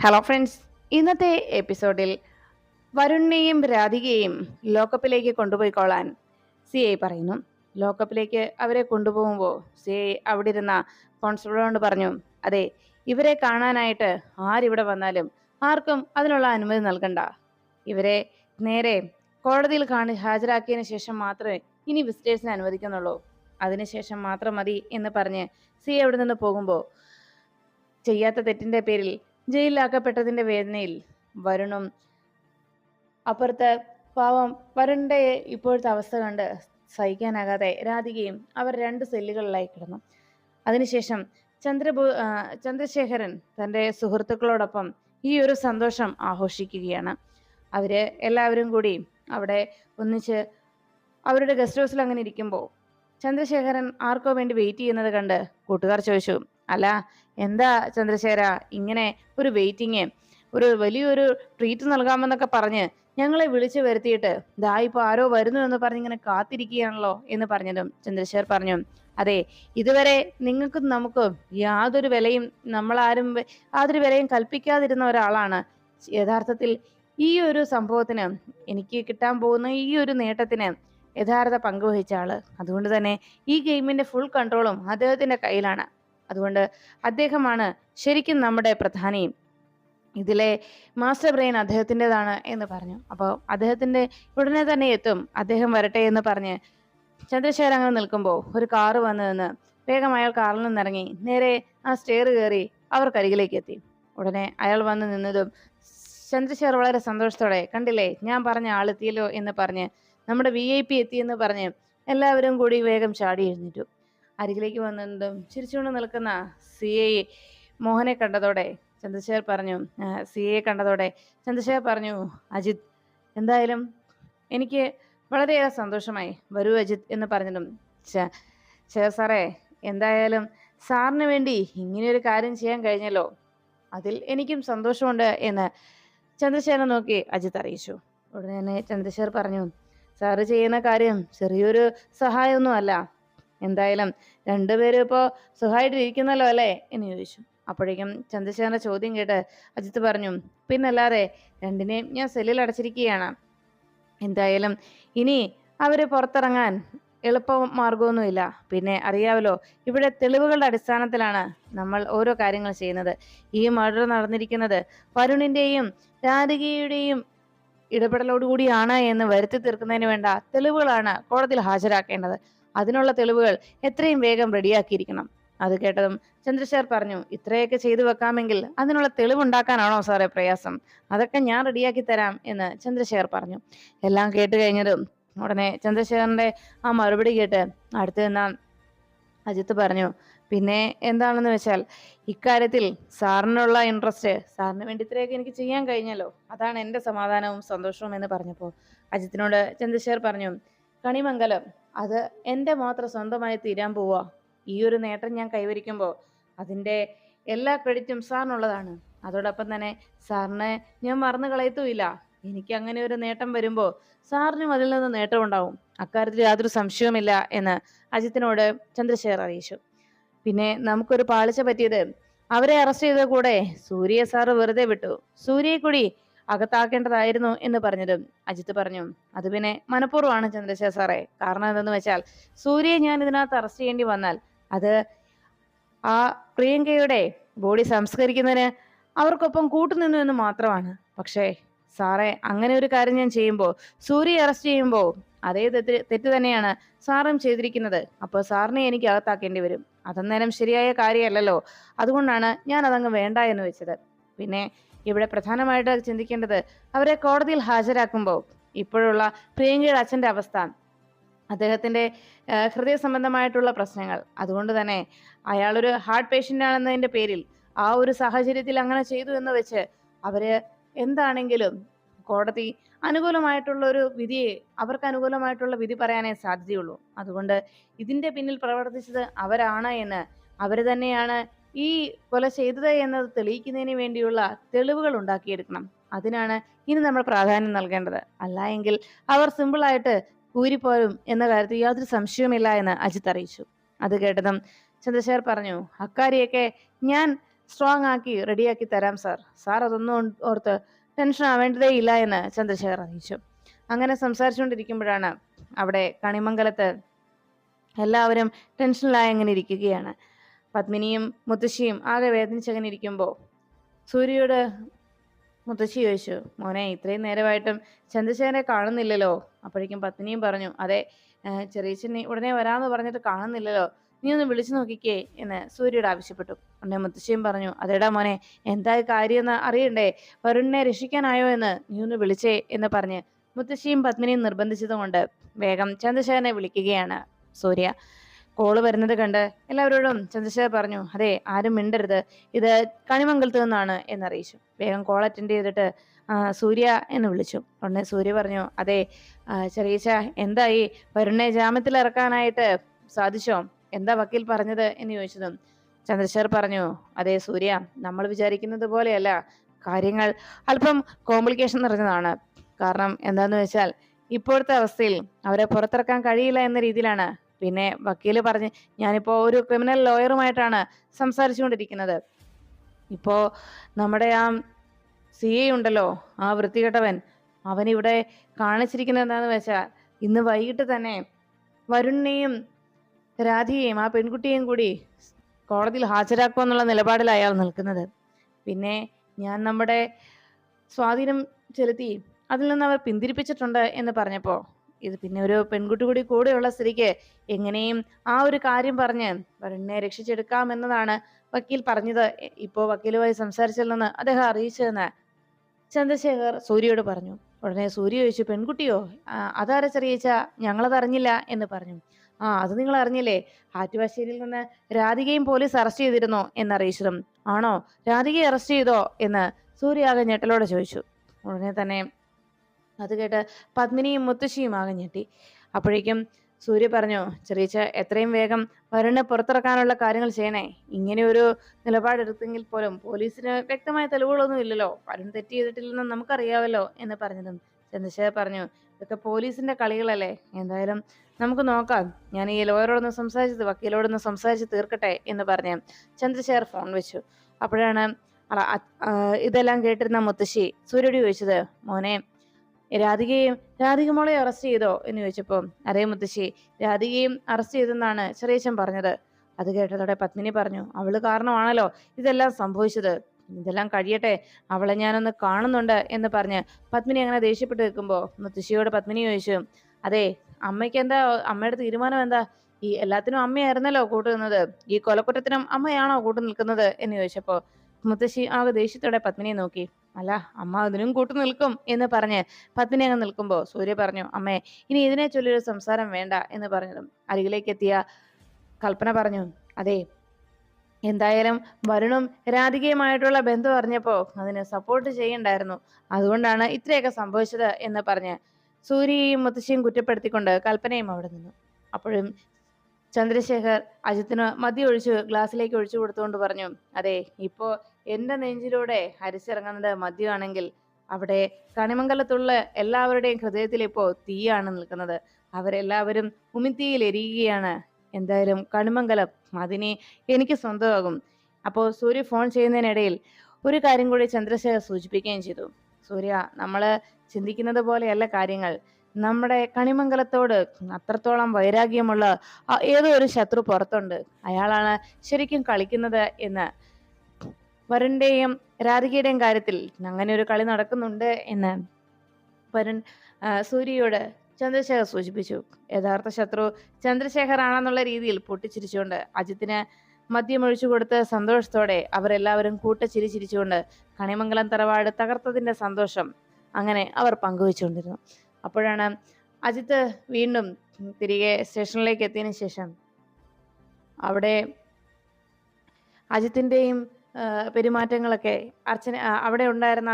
Hello friends ഇന്നത്തെ എപ്പിസോഡിൽ വരുണിനെയും രാധികയെയും ലോക്കപ്പിലേക്ക് കൊണ്ടുപോയിക്കോളാൻ C I പറയുന്നു. ലോക്കപ്പിലേക്ക് അവരെ കൊണ്ടുപോകുമ്പോൾ സി ഐ അവിടെ ഇരുന്ന കോൺസ്റ്റബിളോട് പറഞ്ഞു അതെ ഇവരെ കാണാനായിട്ട് ആരിവിടെ വന്നാലും ആർക്കും അതിനുള്ള അനുമതി നൽകണ്ട. ഇവരെ നേരെ കോടതിയിൽ കാണി ഹാജരാക്കിയതിന് ശേഷം മാത്രമേ ഇനി വിസിറ്റേഴ്സിനെ അനുവദിക്കുന്നുള്ളൂ. അതിനുശേഷം മാത്രം മതി എന്ന് പറഞ്ഞ് സി അവിടെ നിന്ന് പോകുമ്പോൾ ചെയ്യാത്ത തെറ്റിന്റെ പേരിൽ ജയിലിലാക്കപ്പെട്ടതിന്റെ വേദനയിൽ വരുണും അപ്പുറത്ത് പാവം വരുണിന്റെ ഇപ്പോഴത്തെ അവസ്ഥ കണ്ട് സഹിക്കാനാകാതെ രാധികയും അവർ രണ്ട് സെല്ലുകളിലായി കിടന്നു. അതിനുശേഷം ചന്ദ്രഭൂ ചന്ദ്രശേഖരൻ തന്റെ സുഹൃത്തുക്കളോടൊപ്പം ഈ ഒരു സന്തോഷം ആഘോഷിക്കുകയാണ്. അവർ എല്ലാവരും കൂടി അവിടെ ഒന്നിച്ച് അവരുടെ ഗസ്റ്റ് ഹൗസിൽ അങ്ങനെ ഇരിക്കുമ്പോൾ ചന്ദ്രശേഖരൻ ആർക്കോ വേണ്ടി വെയിറ്റ് ചെയ്യുന്നത് കണ്ട് കൂട്ടുകാർ ചോദിച്ചു അല്ല എന്താ ചന്ദ്രശേഖര ഇങ്ങനെ ഒരു വെയിറ്റിങ് ഒരു വലിയൊരു ട്രീറ്റ് നൽകാമെന്നൊക്കെ പറഞ്ഞ് ഞങ്ങളെ വിളിച്ചു വരുത്തിയിട്ട് ദാ ഇപ്പൊ ആരോ വരുന്നു എന്ന് പറഞ്ഞ് ഇങ്ങനെ കാത്തിരിക്കുകയാണല്ലോ എന്ന് പറഞ്ഞതും ചന്ദ്രശേഖർ പറഞ്ഞു. അതെ ഇതുവരെ നിങ്ങൾക്കും നമുക്കും യാതൊരു വിലയും നമ്മളാരും യാതൊരു വിലയും കൽപ്പിക്കാതിരുന്ന ഒരാളാണ്. യഥാർത്ഥത്തിൽ ഈ ഒരു സംഭവത്തിന് എനിക്ക് കിട്ടാൻ പോകുന്ന ഈ ഒരു നേട്ടത്തിന് യഥാർത്ഥ പങ്കുവഹിച്ച ആൾ. അതുകൊണ്ട് തന്നെ ഈ ഗെയിമിന്റെ ഫുൾ കൺട്രോളും അദ്ദേഹത്തിന്റെ കയ്യിലാണ്. അതുകൊണ്ട് അദ്ദേഹമാണ് ശരിക്കും നമ്മുടെ പ്രധാനി. ഇതിലെ മാസ്റ്റർ ബ്രെയിൻ അദ്ദേഹത്തിന്റെതാണ് എന്ന് പറഞ്ഞു. അപ്പോൾ അദ്ദേഹത്തിന്റെ ഉടനെ തന്നെ എത്തും. അദ്ദേഹം വരട്ടെ എന്ന് പറഞ്ഞ് ചന്ദ്രശേഖർ അങ്ങനെ നിൽക്കുമ്പോൾ ഒരു കാറ് വന്നു നിന്ന് വേഗം അയാൾ കാറിൽ നിന്നിറങ്ങി. നേരെ ആ സ്റ്റെയർ കയറി അവർക്കരികിലേക്ക് എത്തി. ഉടനെ അയാൾ വന്ന് നിന്നതും ചന്ദ്രശേഖർ വളരെ സന്തോഷത്തോടെ കണ്ടില്ലേ ഞാൻ പറഞ്ഞ ആളെത്തിയല്ലോ എന്ന് പറഞ്ഞ് നമ്മുടെ വി ഐ പി എത്തിയെന്ന് പറഞ്ഞ് എല്ലാവരും കൂടി വേഗം ചാടി എഴുന്നേറ്റു. അരികിലേക്ക് വന്നതും ചിരിച്ചുകൊണ്ട് നിൽക്കുന്ന സി ഐ മോഹനെ കണ്ടതോടെ ചന്ദ്രശേഖർ പറഞ്ഞു സി എ കണ്ടതോടെ ചന്ദ്രശേഖർ പറഞ്ഞു അജിത് എന്തായാലും എനിക്ക് വളരെയേറെ സന്തോഷമായി. വരൂ അജിത് എന്ന് പറഞ്ഞതും "ഛ, ശേഖർ സാറേ എന്തായാലും സാറിന് വേണ്ടി ഇങ്ങനെയൊരു കാര്യം ചെയ്യാൻ കഴിഞ്ഞല്ലോ. അതിൽ എനിക്കും സന്തോഷമുണ്ട് എന്ന് ചന്ദ്രശേഖരനെ നോക്കി അജിത് അറിയിച്ചു. ഉടനെ തന്നെ ചന്ദ്രശേഖർ പറഞ്ഞു സാറ് ചെയ്യുന്ന കാര്യം ചെറിയൊരു സഹായമൊന്നും അല്ല എന്തായാലും രണ്ടുപേരും ഇപ്പോൾ സുഖമായിട്ടിരിക്കുന്നല്ലോ അല്ലേ? എന്ന് ചോദിച്ചു. അപ്പോഴേക്കും ചന്ദ്രശേഖരന്റെ ചോദ്യം കേട്ട് അജിത്ത് പറഞ്ഞു പിന്നല്ലാതെ രണ്ടിനെയും ഞാൻ സെല്ലിൽ അടച്ചിരിക്കുകയാണ്. എന്തായാലും ഇനി അവർ പുറത്തിറങ്ങാൻ എളുപ്പ മാർഗമൊന്നുമില്ല പിന്നെ അറിയാമല്ലോ ഇവിടെ തെളിവുകളുടെ അടിസ്ഥാനത്തിലാണ് നമ്മൾ ഓരോ കാര്യങ്ങൾ ചെയ്യുന്നത്. ഈ മർഡർ നടന്നിരിക്കുന്നത് വരുണിന്റെയും രാധികയുടെയും ഇടപെടലോടുകൂടിയാണ് എന്ന് വരുത്തി തീർക്കുന്നതിന് വേണ്ട തെളിവുകളാണ് കോടതിയിൽ ഹാജരാക്കേണ്ടത്. അതിനുള്ള തെളിവുകൾ എത്രയും വേഗം റെഡിയാക്കിയിരിക്കണം. അത് കേട്ടതും ചന്ദ്രശേഖർ പറഞ്ഞു ഇത്രയൊക്കെ ചെയ്തു വെക്കാമെങ്കിൽ അതിനുള്ള തെളിവുണ്ടാക്കാനാണോ സാറേ പ്രയാസം? അതൊക്കെ ഞാൻ റെഡിയാക്കി തരാം എന്ന് ചന്ദ്രശേഖർ പറഞ്ഞു. എല്ലാം കേട്ട് കഴിഞ്ഞതും ഉടനെ ചന്ദ്രശേഖരന്റെ ആ മറുപടി കേട്ട് അടുത്ത് നിന്നാൽ അജിത്ത് പറഞ്ഞു പിന്നെ എന്താണെന്ന് വെച്ചാൽ ഇക്കാര്യത്തിൽ സാറിനുള്ള ഇൻട്രസ്റ്റ് സാറിന് വേണ്ടി ഇത്രയൊക്കെ എനിക്ക് ചെയ്യാൻ കഴിഞ്ഞല്ലോ. അതാണ് എന്റെ സമാധാനവും സന്തോഷവും എന്ന് പറഞ്ഞപ്പോൾ. അജിത്തിനോട് ചന്ദ്രശേഖർ പറഞ്ഞു കണിമംഗലം അത് എന്റെ മാത്രം സ്വന്തമായി തീരാൻ പോവുക ഈ ഒരു നേട്ടം ഞാൻ കൈവരിക്കുമ്പോൾ അതിന്റെ എല്ലാ ക്രെഡിറ്റും സാറിനുള്ളതാണ് അതോടൊപ്പം തന്നെ സാറിനെ ഞാൻ മറന്നു കളയത്തുമില്ല. എനിക്ക് അങ്ങനെ ഒരു നേട്ടം വരുമ്പോൾ സാറിനും അതിൽ നിന്ന് നേട്ടം ഉണ്ടാവും അക്കാര്യത്തിൽ യാതൊരു സംശയവുമില്ല എന്ന് അജിത്തിനോട് ചന്ദ്രശേഖർ അറിയിച്ചു. പിന്നെ നമുക്കൊരു പാളിച്ച പറ്റിയത് അവരെ അറസ്റ്റ് ചെയ്ത കൂടെ സൂര്യ സാറ് വെറുതെ വിട്ടു. സൂര്യയെ കൂടി അകത്താക്കേണ്ടതായിരുന്നു എന്ന് പറഞ്ഞതും അജിത്ത് പറഞ്ഞു. അത് പിന്നെ മനഃപൂർവമാണ് ചന്ദ്രശേഖർ സാറേ. കാരണം എന്തെന്ന് വെച്ചാൽ സൂര്യയെ ഞാൻ ഇതിനകത്ത് അറസ്റ്റ് ചെയ്യേണ്ടി വന്നാൽ അത് ആ പ്രിയങ്കയുടെ ബോഡി സംസ്കരിക്കുന്നതിന് അവർക്കൊപ്പം കൂട്ടുനിന്നു എന്ന് മാത്രമാണ്. പക്ഷേ സാറേ അങ്ങനെ ഒരു കാര്യം ഞാൻ ചെയ്യുമ്പോൾ സൂര്യ അറസ്റ്റ് ചെയ്യുമ്പോൾ അതേ തെറ്റ് തെറ്റ് തന്നെയാണ് സാറും ചെയ്തിരിക്കുന്നത്. അപ്പോൾ സാറിനെ എനിക്ക് അകത്താക്കേണ്ടി വരും. അതന്നേരം ശരിയായ കാര്യമല്ലല്ലോ. അതുകൊണ്ടാണ് ഞാൻ അതങ്ങ് വേണ്ട എന്ന് വെച്ചത്. പിന്നെ ഇവിടെ പ്രധാനമായിട്ട് ചിന്തിക്കേണ്ടത് അവരെ കോടതിയിൽ ഹാജരാക്കുമ്പോൾ ഇപ്പോഴുള്ള പ്രിയങ്കയുടെ അച്ഛന്റെ അവസ്ഥ അദ്ദേഹത്തിന്റെ ഹൃദയ സംബന്ധമായിട്ടുള്ള പ്രശ്നങ്ങൾ. അതുകൊണ്ട് തന്നെ അയാളൊരു ഹാർട്ട് പേഷ്യന്റ് ആണെന്നതിന്റെ പേരിൽ ആ ഒരു സാഹചര്യത്തിൽ അങ്ങനെ ചെയ്തു എന്ന് വെച്ച് അവർ എന്താണെങ്കിലും കോടതി അനുകൂലമായിട്ടുള്ള ഒരു വിധിയെ അവർക്ക് അനുകൂലമായിട്ടുള്ള വിധി പറയാനേ സാധ്യതയുള്ളൂ. അതുകൊണ്ട് ഇതിന്റെ പിന്നിൽ പ്രവർത്തിച്ചത് അവരാണ് എന്ന് അവർ തന്നെയാണ് ഈ കൊല ചെയ്തത് എന്നത് തെളിയിക്കുന്നതിന് വേണ്ടിയുള്ള തെളിവുകൾ ഉണ്ടാക്കിയെടുക്കണം. അതിനാണ് ഇനി നമ്മൾ പ്രാധാന്യം നൽകേണ്ടത്. അല്ല എങ്കിൽ അവർ സിമ്പിളായിട്ട് കൂരിപ്പോരും എന്ന കാര്യത്തിൽ യാതൊരു സംശയവുമില്ല എന്ന് അജിത് അറിയിച്ചു. അത് കേട്ടതും ചന്ദ്രശേഖർ പറഞ്ഞു അക്കാരിയൊക്കെ ഞാൻ സ്ട്രോങ് ആക്കി റെഡിയാക്കി തരാം സാർ സാർ അതൊന്നും ഓർത്ത് ടെൻഷൻ ആവേണ്ടതേ ഇല്ല എന്ന് ചന്ദ്രശേഖർ അറിയിച്ചു. അങ്ങനെ സംസാരിച്ചുകൊണ്ടിരിക്കുമ്പോഴാണ് അവിടെ കണിമംഗലത്ത് എല്ലാവരും ടെൻഷനിലായി അങ്ങനെ ഇരിക്കുകയാണ്. പത്മിനിയും മുത്തശ്ശിയും ആകെ വേദനിച്ചകനിരിക്കുമ്പോൾ സൂര്യയോട് മുത്തശ്ശി ചോദിച്ചു മോനെ ഇത്രയും നേരമായിട്ടും ചന്ദ്രശേഖരനെ കാണുന്നില്ലല്ലോ? അപ്പോഴേക്കും പത്നിയും പറഞ്ഞു അതെ ചെറിയച്ഛനെ ഉടനെ വരാമെന്ന് പറഞ്ഞിട്ട് കാണുന്നില്ലല്ലോ. നീ ഒന്ന് വിളിച്ചു നോക്കിക്കേ എന്ന് സൂര്യയോട് ആവശ്യപ്പെട്ടു. ഉടനെ മുത്തശ്ശിയും പറഞ്ഞു അതേടാ മോനെ എന്താ കാര്യമെന്ന് അറിയണ്ടേ? വരുണിനെ രക്ഷിക്കാനായോ എന്ന്? നീ ഒന്ന് വിളിച്ചേ എന്ന് പറഞ്ഞ് മുത്തശ്ശിയും പത്മിനിയും നിർബന്ധിച്ചതുകൊണ്ട് വേഗം ചന്ദ്രശേഖരനെ വിളിക്കുകയാണ് സൂര്യ. കോൾ വരുന്നത് കണ്ട് എല്ലാവരോടും ചന്ദ്രശേഖർ പറഞ്ഞു അതെ ആരും മിണ്ടരുത്. ഇത് കണിമംഗലത്ത് നിന്നാണ് എന്നറിയിച്ചു. വേഗം കോൾ അറ്റൻഡ് ചെയ്തിട്ട് സൂര്യ എന്ന് വിളിച്ചു. ഉടനെ സൂര്യ പറഞ്ഞു അതെ ചെറിയച്ച എന്തായി? വരുണ്ണെ ജാമ്യത്തിൽ ഇറക്കാനായിട്ട് സാധിച്ചോ? എന്താ വക്കീൽ പറഞ്ഞത്? എന്ന് ചോദിച്ചതും ചന്ദ്രശേഖർ പറഞ്ഞു അതെ സൂര്യ നമ്മൾ വിചാരിക്കുന്നത് പോലെയല്ല. കാര്യങ്ങൾ അല്പം കോംപ്ലിക്കേഷൻ നിറഞ്ഞതാണ്. കാരണം എന്താന്ന് വെച്ചാൽ ഇപ്പോഴത്തെ അവസ്ഥയിൽ അവരെ പുറത്തിറക്കാൻ കഴിയില്ല എന്ന രീതിയിലാണ് പിന്നെ വക്കീൽ പറഞ്ഞ് ഞാനിപ്പോൾ ഒരു ക്രിമിനൽ ലോയറുമായിട്ടാണ് സംസാരിച്ചുകൊണ്ടിരിക്കുന്നത്. ഇപ്പോൾ നമ്മുടെ ആ സി എ ഉണ്ടല്ലോ ആ വൃത്തികെട്ടവൻ അവനിവിടെ കാണിച്ചിരിക്കുന്നത് എന്താന്ന് വെച്ചാൽ ഇന്ന് വൈകിട്ട് തന്നെ വരുണിനെയും രാധിയെയും ആ പെൺകുട്ടിയെയും കൂടി കോടതിയിൽ ഹാജരാക്കുമെന്നുള്ള നിലപാടിൽ അയാൾ നിൽക്കുന്നത്. പിന്നെ ഞാൻ നമ്മുടെ സ്വാധീനം ചെലുത്തി അതിൽ നിന്ന് അവർ പിന്തിരിപ്പിച്ചിട്ടുണ്ട് എന്ന് പറഞ്ഞപ്പോൾ ഇത് പിന്നെ ഒരു പെൺകുട്ടി കൂടി കൂടെയുള്ള സ്ത്രീക്ക് എങ്ങനെയും ആ ഒരു കാര്യം പറഞ്ഞ് വരുണിനെ രക്ഷിച്ചെടുക്കാം എന്നതാണ് വക്കീൽ പറഞ്ഞത്. ഇപ്പോൾ ഇപ്പോ വക്കീലുമായി സംസാരിച്ചില്ലെന്ന് അദ്ദേഹം അറിയിച്ചതെന്ന് ചന്ദ്രശേഖർ സൂര്യയോട് പറഞ്ഞു. ഉടനെ സൂര്യ ചോദിച്ചു പെൺകുട്ടിയോ? "ആ, അതാരാ ചെറിയച്ച ഞങ്ങളത് അറിഞ്ഞില്ല എന്ന് പറഞ്ഞു. ആ അത് നിങ്ങൾ അറിഞ്ഞില്ലേ? ആറ്റുവാശ്ശേരിയിൽ നിന്ന് രാധികയും പോലീസ് അറസ്റ്റ് ചെയ്തിരുന്നോ? എന്നറിയിച്ചതും ആണോ? രാധികയെ അറസ്റ്റ് ചെയ്തോ? എന്ന് സൂര്യ ആകെ ഞെട്ടലോടെ ചോദിച്ചു. ഉടനെ തന്നെ അത് കേട്ട് പത്മിനിയും മുത്തശ്ശിയും ആകെ ഞെട്ടി. അപ്പോഴേക്കും സൂര്യ പറഞ്ഞു ചെറിയച്ച എത്രയും വേഗം വരുണ് പുറത്തിറക്കാനുള്ള കാര്യങ്ങൾ ചെയ്യണേ. ഇങ്ങനെ ഒരു നിലപാടെടുത്തെങ്കിൽ പോലും പോലീസിന് വ്യക്തമായ തെളിവുകളൊന്നും ഇല്ലല്ലോ. വരുൺ തെറ്റ് ചെയ്തിട്ടില്ലെന്ന് നമുക്കറിയാമല്ലോ എന്ന് പറഞ്ഞതും ചന്ദ്രശേഖർ പറഞ്ഞു ഇതൊക്കെ പോലീസിന്റെ കളികളല്ലേ. എന്തായാലും നമുക്ക് നോക്കാം. ഞാൻ ഈ ലോയറോടൊന്ന് സംസാരിച്ചത് വക്കീലോടൊന്ന് സംസാരിച്ച് തീർക്കട്ടെ എന്ന് പറഞ്ഞ് ചന്ദ്രശേഖർ ഫോൺ വെച്ചു. അപ്പോഴാണ് ഇതെല്ലാം കേട്ടിരുന്ന മുത്തശ്ശി സൂര്യയോട് ചോദിച്ചത് മോനെ രാധികയും രാധിക മോളെ അറസ്റ്റ് ചെയ്തോ? എന്ന് ചോദിച്ചപ്പോൾ അതേ മുത്തശ്ശി രാധികയും അറസ്റ്റ് ചെയ്തെന്നാണ് ചെറിയച്ചൻ പറഞ്ഞത്. അത് കേട്ടതോടെ പത്മിനി പറഞ്ഞു അവൾ കാരണമാണല്ലോ ഇതെല്ലാം സംഭവിച്ചത്. ഇതെല്ലാം കഴിയട്ടെ അവളെ ഞാനൊന്ന് കാണുന്നുണ്ട് എന്ന് പറഞ്ഞ് പത്മിനി അങ്ങനെ ദേഷ്യപ്പെട്ട് നിൽക്കുമ്പോൾ മുത്തശ്ശിയോട് പത്മിനി ചോദിച്ചു അതെ അമ്മയ്ക്ക് എന്താ അമ്മയുടെ തീരുമാനം എന്താ? ഈ എല്ലാത്തിനും അമ്മയായിരുന്നല്ലോ കൂട്ടു നിന്നത്. ഈ കൊലക്കുറ്റത്തിനും അമ്മയാണോ കൂട്ടു നിൽക്കുന്നത്? എന്ന് ചോദിച്ചപ്പോൾ മുത്തശ്ശി ആകെ ദേഷ്യത്തോടെ പത്മിനിയെ നോക്കി. അല്ല അമ്മ അതിനും കൂട്ട് നിൽക്കും എന്ന് പറഞ്ഞ് പത്നി അങ്ങ് നിൽക്കുമ്പോൾ സൂര്യ പറഞ്ഞു അമ്മേ ഇനി ഇതിനെ ചൊല്ലൊരു സംസാരം വേണ്ട എന്ന് പറഞ്ഞതും അരികിലേക്ക് എത്തിയ കൽപ്പന പറഞ്ഞു അതെ എന്തായാലും വരുണും രാധികയുമായിട്ടുള്ള ബന്ധം അറിഞ്ഞപ്പോ അതിനെ സപ്പോർട്ട് ചെയ്യണ്ടായിരുന്നു. അതുകൊണ്ടാണ് ഇത്രയൊക്കെ സംഭവിച്ചത് എന്ന് പറഞ്ഞ് സൂര്യയും മുത്തശ്ശിയും കുറ്റപ്പെടുത്തിക്കൊണ്ട് കൽപ്പനയും അവിടെ നിന്നു. അപ്പോഴും ചന്ദ്രശേഖർ അജിത്തിന് മദ്യം ഒഴിച്ച് ഗ്ലാസ്സിലേക്ക് ഒഴിച്ചു കൊടുത്തുകൊണ്ട് പറഞ്ഞു അതെ ഇപ്പോ എന്റെ നെഞ്ചിലൂടെ ഹരിച്ചിറങ്ങുന്നത് മദ്യമാണെങ്കിൽ അവിടെ കണിമംഗലത്തുള്ള എല്ലാവരുടെയും ഹൃദയത്തിൽ ഇപ്പോ തീയാണ് നിൽക്കുന്നത്. അവരെല്ലാവരും ഉമിത്തിയിൽ എരിയുകയാണ്. എന്തായാലും കണിമംഗലം അതിനെ എനിക്ക് സ്വന്തമാകും. അപ്പോൾ സൂര്യ ഫോൺ ചെയ്യുന്നതിനിടയിൽ ഒരു കാര്യം കൂടി ചന്ദ്രശേഖർ സൂചിപ്പിക്കുകയും ചെയ്തു. സൂര്യ നമ്മൾ ചിന്തിക്കുന്നത് പോലെയല്ല കാര്യങ്ങൾ. നമ്മുടെ കണിമംഗലത്തോട് അത്രത്തോളം വൈരാഗ്യമുള്ള ഏതോ ഒരു ശത്രു പുറത്തുണ്ട്. അയാളാണ് ശരിക്കും കളിക്കുന്നത് എന്ന് വരുണിന്റെയും രാധികയുടെയും കാര്യത്തിൽ അങ്ങനെ ഒരു കളി നടക്കുന്നുണ്ട് എന്ന് വരുൺ ആ, സൂര്യയോട് ചന്ദ്രശേഖർ സൂചിപ്പിച്ചു. യഥാർത്ഥ ശത്രു ചന്ദ്രശേഖർ ആണെന്നുള്ള രീതിയിൽ പൊട്ടിച്ചിരിച്ചുകൊണ്ട് അജിത്തിന് മദ്യമൊഴിച്ചു കൊടുത്ത് സന്തോഷത്തോടെ അവരെല്ലാവരും കൂട്ടച്ചിരി ചിരിച്ചുകൊണ്ട് കണിമംഗലം തറവാട് തകർത്തതിന്റെ സന്തോഷം അങ്ങനെ അവർ പങ്കുവെച്ചുകൊണ്ടിരുന്നു. അപ്പോഴാണ് അജിത്ത് വീണ്ടും തിരികെ സ്റ്റേഷനിലേക്ക് എത്തിയതിനു ശേഷം അവിടെ അജിത്തിന്റെയും പെരുമാറ്റങ്ങളൊക്കെ അർച്ചന അവിടെ ഉണ്ടായിരുന്ന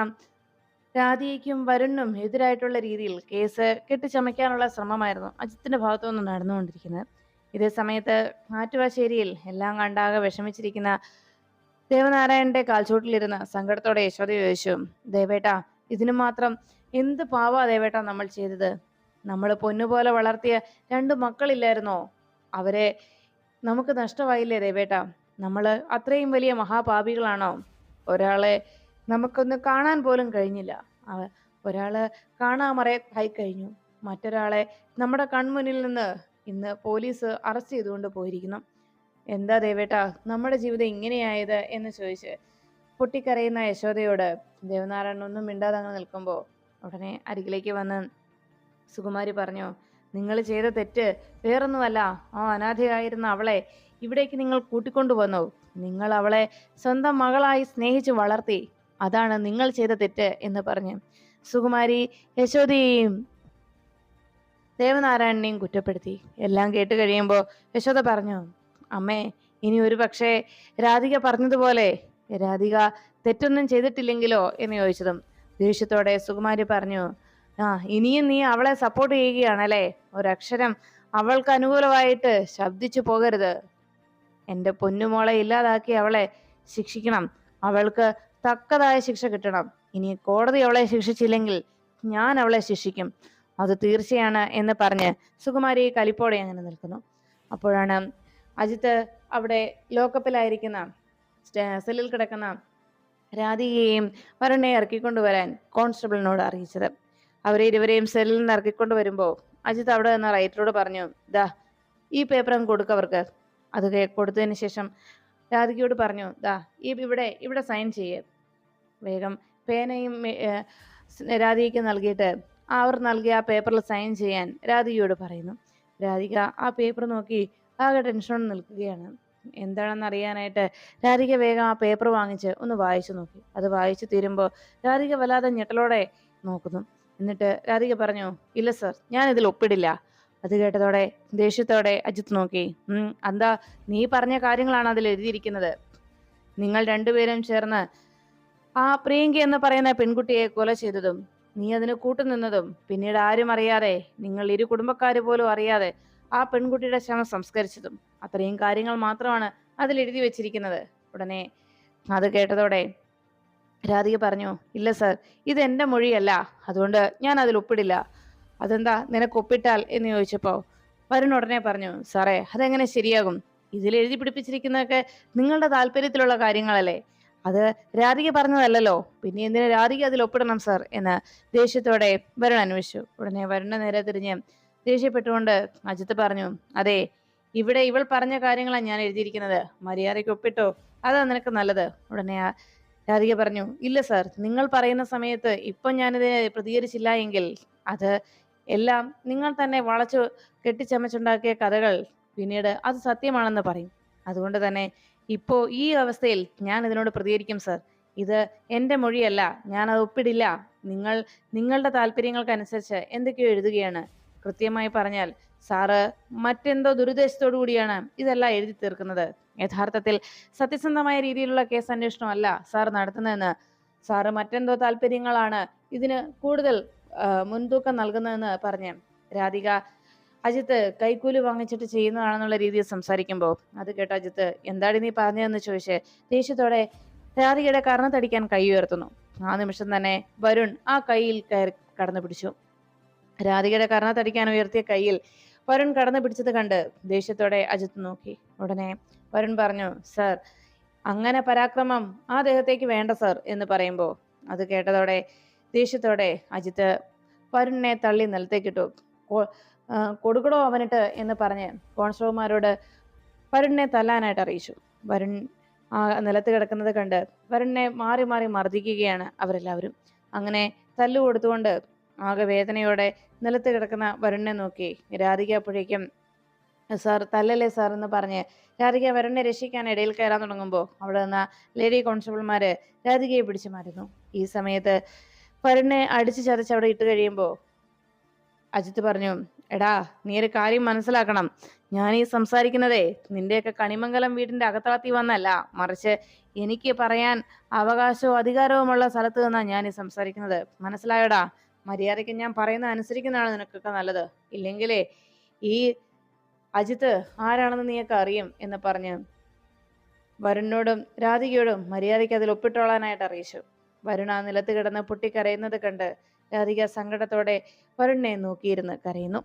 രാധികയ്ക്കും വരുണിനും എതിരായിട്ടുള്ള രീതിയിൽ കേസ് കെട്ടിച്ചമയ്ക്കാനുള്ള ശ്രമമായിരുന്നു. അജിത്തിന്റെ ഭാഗത്തു നിന്ന് നടന്നുകൊണ്ടിരിക്കുന്നത്. ഇതേ സമയത്ത് ആറ്റുവാശ്ശേരിയിൽ എല്ലാം കണ്ടാകെ വിഷമിച്ചിരിക്കുന്ന ദേവനാരായണന്റെ കാൽച്ചോട്ടിലിരുന്ന് സങ്കടത്തോടെ യശോദ ചോദിച്ചു ദേവേട്ട ഇതിനു മാത്രം എന്ത് പാവാ ദേവേട്ട നമ്മൾ ചെയ്തത്? നമ്മൾ പൊന്നുപോലെ വളർത്തിയ രണ്ട് മക്കളില്ലായിരുന്നോ? അവരെ നമുക്ക് നഷ്ടമായില്ലേ ദേവേട്ടാ? നമ്മൾ അത്രയും വലിയ മഹാപാപികളാണോ? ഒരാളെ നമുക്കൊന്ന് കാണാൻ പോലും കഴിഞ്ഞില്ല. ഒരാൾ കാണാമറയായി കഴിഞ്ഞു മറ്റൊരാളെ നമ്മുടെ കൺമുന്നിൽ നിന്ന് ഇന്ന് പോലീസ് അറസ്റ്റ് ചെയ്തുകൊണ്ട് പോയിരിക്കുന്നു. എന്താ ദേവേട്ടാ നമ്മുടെ ജീവിതം ഇങ്ങനെയായത് എന്ന് ചോദിച്ച് പൊട്ടിക്കരയുന്ന യശോദയോട് ദേവനാരായണൻ ഒന്നും മിണ്ടാതെ അങ്ങ് നിൽക്കുമ്പോൾ ഉടനെ അരികിലേക്ക് വന്ന് സുകുമാരി പറഞ്ഞു നിങ്ങൾ ചെയ്ത തെറ്റ് വേറൊന്നുമല്ല. ആ അനാഥയായിരുന്ന അവളെ ഇവിടേക്ക് നിങ്ങൾ കൂട്ടിക്കൊണ്ടുവന്നു നിങ്ങൾ അവളെ സ്വന്തം മകളായി സ്നേഹിച്ച് വളർത്തി. അതാണ് നിങ്ങൾ ചെയ്ത തെറ്റ് എന്ന് പറഞ്ഞു. സുകുമാരി യശോദയെയും ദേവനാരായണനെയും കുറ്റപ്പെടുത്തി. എല്ലാം കേട്ട് കഴിയുമ്പോൾ യശോദ പറഞ്ഞു അമ്മേ ഇനി ഒരു പക്ഷേ രാധിക പറഞ്ഞതുപോലെ. രാധിക തെറ്റൊന്നും ചെയ്തിട്ടില്ലെങ്കിലോ? എന്ന് ചോദിച്ചതും. ദേഷ്യത്തോടെ സുകുമാരി പറഞ്ഞു ആ ഇനിയും നീ അവളെ സപ്പോർട്ട് ചെയ്യുകയാണല്ലേ? ഒരക്ഷരം അവൾക്ക് അനുകൂലമായിട്ട് ശബ്ദിച്ചു പോകരുത്. എന്റെ പൊന്നുമോളെ ഇല്ലാതാക്കി അവളെ ശിക്ഷിക്കണം. അവൾക്ക് തക്കതായ ശിക്ഷ കിട്ടണം. ഇനി കോടതി അവളെ ശിക്ഷിച്ചില്ലെങ്കിൽ ഞാൻ അവളെ ശിക്ഷിക്കും. അത് തീർച്ചയാണ് എന്ന് പറഞ്ഞ് സുകുമാരി കലിപ്പോടെ അങ്ങനെ നിൽക്കുന്നു. അപ്പോഴാണ് അജിത്ത് അവിടെ ലോക്കപ്പിലായിരിക്കുന്ന സെല്ലിൽ കിടക്കുന്ന രാധികയെയും വരുണെ ഇറക്കിക്കൊണ്ടുവരാൻ കോൺസ്റ്റബിളിനോട് അറിയിച്ചത്. അവരെ ഇരുവരെയും സെല്ലിൽ നിന്ന് ഇറക്കിക്കൊണ്ടുവരുമ്പോൾ അജിത്ത് അവിടെ നിന്ന് റൈറ്ററോട് പറഞ്ഞു ദാ ഈ അങ്ങ് കൊടുക്കവർക്ക് അത് കൊടുത്തതിന് ശേഷം രാധികയോട് പറഞ്ഞു ദാ ഈ ഇവിടെ ഇവിടെ സൈൻ ചെയ്യേ. വേഗം പേനയും രാധികയ്ക്ക് നൽകിയിട്ട് അവർ നൽകിയ ആ പേപ്പറിൽ സൈൻ ചെയ്യാൻ രാധികയോട് പറയുന്നു. രാധിക ആ പേപ്പർ നോക്കി ആകെ ടെൻഷനോട് നിൽക്കുകയാണ്. എന്താണെന്ന് അറിയാനായിട്ട് രാധിക വേഗം ആ പേപ്പർ വാങ്ങിച്ച് ഒന്ന് വായിച്ചു നോക്കി. അത് വായിച്ചു തീരുമ്പോൾ രാധിക വല്ലാതെ ഞെട്ടലോടെ നോക്കുന്നു. എന്നിട്ട് രാധിക പറഞ്ഞു ഇല്ല സർ ഞാൻ ഇതിൽ ഒപ്പിടില്ല. അത് കേട്ടതോടെ ദേഷ്യത്തോടെ അജിത്ത് നോക്കി. എന്താ നീ പറഞ്ഞ കാര്യങ്ങളാണ് അതിൽ എഴുതിയിരിക്കുന്നത്. നിങ്ങൾ രണ്ടുപേരും ചേർന്ന് ആ പ്രിയങ്ക എന്ന് പറയുന്ന പെൺകുട്ടിയെ കൊല ചെയ്തതും നീ അതിന് കൂട്ടുനിന്നതും പിന്നീട് ആരും അറിയാതെ നിങ്ങൾ ഇരു കുടുംബക്കാർ പോലും അറിയാതെ ആ പെൺകുട്ടിയുടെ ശവം സംസ്കരിച്ചതും അത്രയും കാര്യങ്ങൾ മാത്രമാണ് അതിൽ എഴുതി വെച്ചിരിക്കുന്നത്. ഉടനെ അത് കേട്ടതോടെ രാധിക പറഞ്ഞു ഇല്ല സർ ഇത് എന്റെ മൊഴിയല്ല. അതുകൊണ്ട് ഞാൻ അതിൽ ഒപ്പിടില്ല. അതെന്താ നിനക്ക് ഒപ്പിട്ടാൽ എന്ന് ചോദിച്ചപ്പോൾ വരുൺ ഉടനെ പറഞ്ഞു സാറേ അതെങ്ങനെ ശരിയാകും? ഇതിൽ എഴുതി പിടിപ്പിച്ചിരിക്കുന്നതൊക്കെ നിങ്ങളുടെ താല്പര്യത്തിലുള്ള കാര്യങ്ങളല്ലേ. അത് രാധിക പറഞ്ഞതല്ലല്ലോ. പിന്നെ എന്തിനാ രാധിക അതിൽ ഒപ്പിടണം സർ? എന്ന് ദേഷ്യത്തോടെ വരുൺ അന്വേഷിച്ചു. ഉടനെ വരുണിന് നേരെ തിരിഞ്ഞ് ദേഷ്യപ്പെട്ടുകൊണ്ട് അജിത്ത് പറഞ്ഞു അതെ ഇവിടെ ഇവൾ പറഞ്ഞ കാര്യങ്ങളാണ് ഞാൻ എഴുതിയിരിക്കുന്നത്. മര്യാദയ്ക്ക് ഒപ്പിട്ടോ? അതാ നിനക്ക് നല്ലത്. ഉടനെ രാധിക പറഞ്ഞു ഇല്ല സർ. നിങ്ങൾ പറയുന്ന സമയത്ത് ഇപ്പം ഞാനിതിനെ പ്രതികരിച്ചില്ല എങ്കിൽ അത് എല്ലാം നിങ്ങൾ തന്നെ വളച്ചു കെട്ടിച്ചമച്ചുണ്ടാക്കിയ കഥകൾ പിന്നീട് അത് സത്യമാണെന്ന് പറയും. അതുകൊണ്ട് തന്നെ ഇപ്പോൾ ഈ അവസ്ഥയിൽ ഞാൻ ഇതിനോട് പ്രതികരിക്കും സർ. ഇത് എന്റെ മൊഴിയല്ല ഞാൻ അത് ഒപ്പിടില്ല. നിങ്ങൾ നിങ്ങളുടെ താല്പര്യങ്ങൾക്കനുസരിച്ച് എന്തൊക്കെയോ എഴുതുകയാണ്. കൃത്യമായി പറഞ്ഞാൽ സാറ് മറ്റെന്തോ ദുരുദ്ദേശത്തോടു കൂടിയാണ് ഇതെല്ലാം എഴുതി തീർക്കുന്നത്. യഥാർത്ഥത്തിൽ സത്യസന്ധമായ രീതിയിലുള്ള കേസ് അന്വേഷണമല്ല സാർ നടത്തുന്നതെന്ന്. സാറ് മറ്റെന്തോ താല്പര്യങ്ങളാണ് ഇതിന് കൂടുതൽ മുൻതൂക്കം നൽകുന്നതെന്ന് പറഞ്ഞ് രാധിക അജിത്ത് കൈക്കൂലി വാങ്ങിച്ചിട്ട് ചെയ്യുന്നതാണെന്നുള്ള രീതിയിൽ സംസാരിക്കുമ്പോൾ അത് കേട്ട അജിത്ത് എന്താടി നീ പറഞ്ഞതെന്ന് ചോദിച്ച് ദേഷ്യത്തോടെ രാധികയുടെ കർണത്തടിക്കാൻ കൈ ഉയർത്തുന്നു. ആ നിമിഷം തന്നെ വരുൺ ആ കൈയിൽ കയറി കടന്നു പിടിച്ചു. രാധികയുടെ കർണത്തടിക്കാൻ ഉയർത്തിയ കൈയിൽ വരുൺ കടന്നു പിടിച്ചത് കണ്ട് ദേഷ്യത്തോടെ അജിത്ത് നോക്കി. ഉടനെ വരുൺ പറഞ്ഞു സർ അങ്ങനെ പരാക്രമം ആ ദേഹത്തേക്ക് വേണ്ട സർ എന്ന് പറയുമ്പോൾ അത് കേട്ടതോടെ ദേഷ്യത്തോടെ അജിത്ത് വരുണിനെ തള്ളി നിലത്തേക്കിട്ടു കൊടുക്കടോ അവനിട്ട് എന്ന് പറഞ്ഞ് കോൺസ്റ്റബിൾമാരോട് വരുണിനെ തല്ലാനായിട്ട് അറിയിച്ചു. വരുൺ ആ നിലത്ത് കിടക്കുന്നത് കണ്ട് വരുണിനെ മാറി മാറി മർദ്ദിക്കുകയാണ് അവരെല്ലാവരും. അങ്ങനെ തല്ലു കൊടുത്തുകൊണ്ട് ആകെ വേദനയോടെ നിലത്ത് കിടക്കുന്ന വരുണിനെ നോക്കി. രാധിക അപ്പോഴേക്കും സാർ തല്ലല്ലേ സാർ എന്ന് പറഞ്ഞ് രാധിക വരുണിനെ രക്ഷിക്കാൻ ഇടയിൽ കയറാൻ തുടങ്ങുമ്പോൾ അവിടെ നിന്ന ലേഡി കോൺസ്റ്റബിൾമാര് രാധികയെ പിടിച്ചു മാറ്റുന്നു. ഈ സമയത്ത് വരുണിനെ അടിച്ചു ചതച്ച് അവിടെ ഇട്ട് കഴിയുമ്പോൾ അജിത്ത് പറഞ്ഞു എടാ നീ ഒരു കാര്യം മനസ്സിലാക്കണം. ഞാൻ ഈ സംസാരിക്കുന്നതേ നിന്റെയൊക്കെ കണിമംഗലം വീടിന്റെ അകത്തളത്തിൽ വന്നല്ല. മറിച്ച് എനിക്ക് പറയാൻ അവകാശവും അധികാരവുമുള്ള സ്ഥലത്ത് നിന്നാണ് ഞാൻ ഈ സംസാരിക്കുന്നത്. മനസ്സിലായോടാ? മര്യാദയ്ക്ക് ഞാൻ പറയുന്ന അനുസരിക്കുന്നതാണ് നിനക്കൊക്കെ നല്ലത്. ഇല്ലെങ്കിലേ ഈ അജിത്ത് ആരാണെന്ന് നീയൊക്കെ അറിയും എന്ന് പറഞ്ഞ് വരുണിനോടും രാധികയോടും മര്യാദയ്ക്ക് അതിൽ ഒപ്പിട്ടോളാനായിട്ട് അറിയിച്ചു. വരുൺ ആ നിലത്ത് കിടന്ന് പൊട്ടിക്കരയുന്നത് കണ്ട് രാധിക സങ്കടത്തോടെ വരുണിനെ നോക്കിയിരുന്ന് കരയുന്നു.